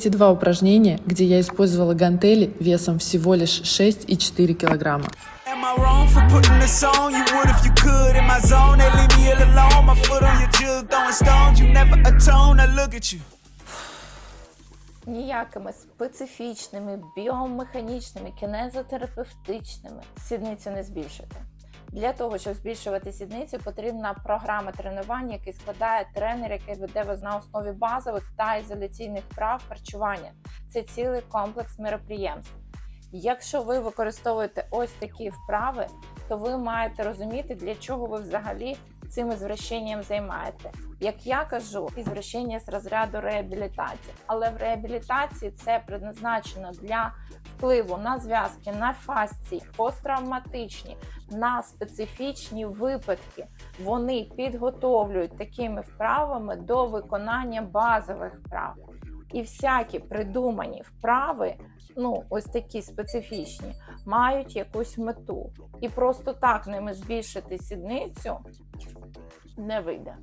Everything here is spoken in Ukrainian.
Эти два упражнения, где я использовала гантели весом всего лишь 6,4 килограмма. Am I wrong for putting this on? You would if you could. In my zone, they leave me all alone. My foot on your jug, throwing stones. You never atone. I look at you. ніякими специфічними, біомеханічними, кінезотерапевтичними сідницю не збільшити. Для того, щоб збільшувати сідницю, потрібна програма тренувань, який складає тренер, який веде вас на основі базових та ізоляційних прав харчування. Це цілий комплекс мероприємств. Якщо ви використовуєте ось такі вправи, то ви маєте розуміти, для чого ви взагалі цим ізвращенням займаєте. Як я кажу, ізвращення з розряду реабілітації, але в реабілітації це предназначено для впливу на зв'язки, на фасції, посттравматичні, на специфічні випадки. Вони підготовлюють такими вправами до виконання базових вправ. І всякі придумані вправи, ну ось такі специфічні, мають якусь мету. І просто так ними збільшити сідницю не вийде.